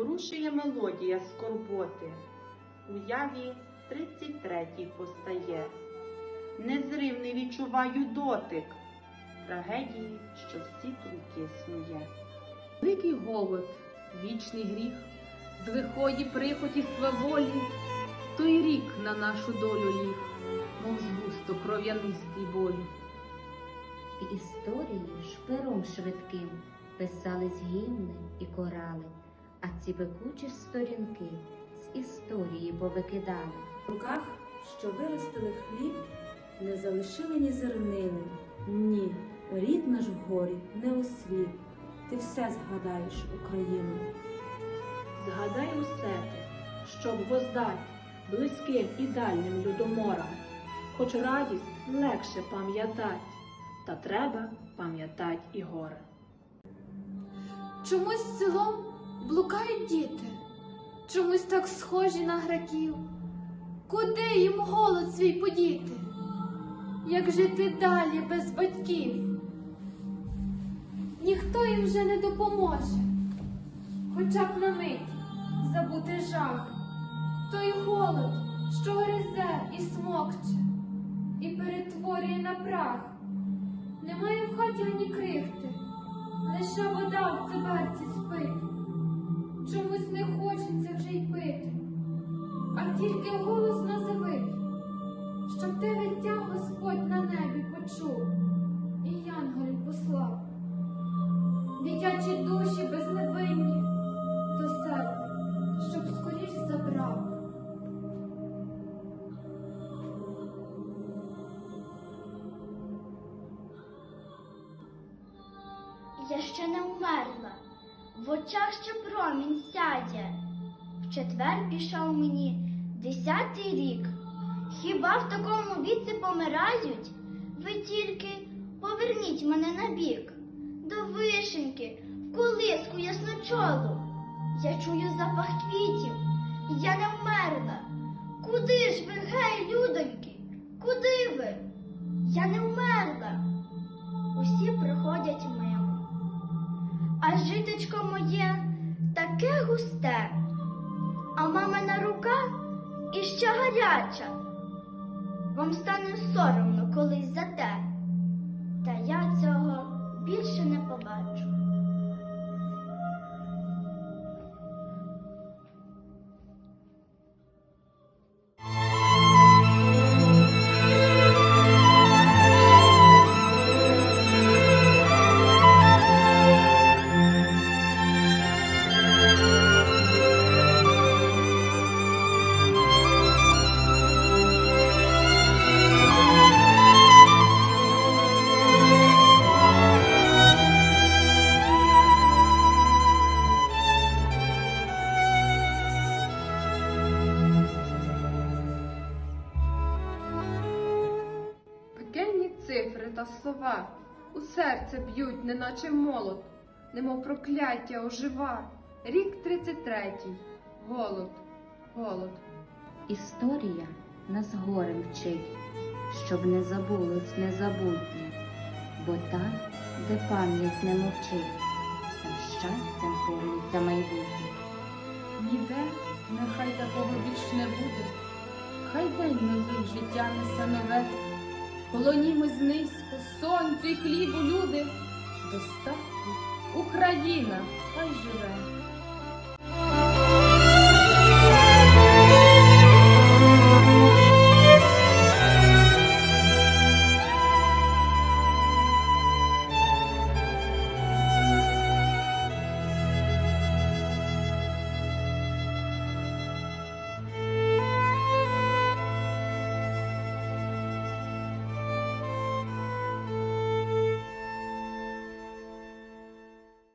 Порушує мелодія скорботи. Уяві 33-й постає. Незривний відчуваю дотик трагедії, що всі трунки снує. Великий голод, вічний гріх, з лихої прихоті сваволі, той рік на нашу долю ліг, мов згусто кров'янистій болі. В історії шпиром швидким писались гімни і корали, ці пекучі сторінки з історії повикидали. В руках, що виростили хліб, не залишили ні зернини. Ні, рід наш в горі не осліп. Ти все згадаєш, Україну. Згадай усе те, щоб воздать близьким і дальнім людоморам, хоч радість легше пам'ятать, та треба пам'ятать і горе. Чомусь селом блукають діти, чомусь так схожі на граків. Куди їм голод свій подіти? Як жити далі без батьків? Ніхто їм вже не допоможе, хоча б на мить забути жах, той голод, що гризе і смокче, і перетворює на прах. Немає в хаті ані крихти, лише вода в циберці спить. Виття Господь на небі почув і янголів послав. Дитячі душі безневинні до себе, щоб скоріш забрав. Я ще не вмерла, в очах ще промінь сядє. В четвер пішов мені десятий рік. Хіба в такому віці помирають? Ви тільки поверніть мене на бік, до вишеньки, в колиску ясночолу. Я чую запах квітів, я не вмерла. Куди ж ви, гей, людоньки? Куди ви? Я не вмерла. Усі приходять мимо. А житечко моє таке густе, а мамина рука іще гаряча. Вам стане соромно колись за те, та я цього більше не побачу. Цифри та слова у серце б'ють, неначе молот, немов прокляття ожива. Рік 33-й. Голод, голод. Історія нас горем вчить, щоб не забулось незабутнє, бо там, де пам'ять не мовчить, там щастям повниться майбутнє. Ніде нехай такого більш не буде. Хай день новий життя несе нове. Полонімось низько, сонцю й хлібу, люди. Достатку Україна, хай живе.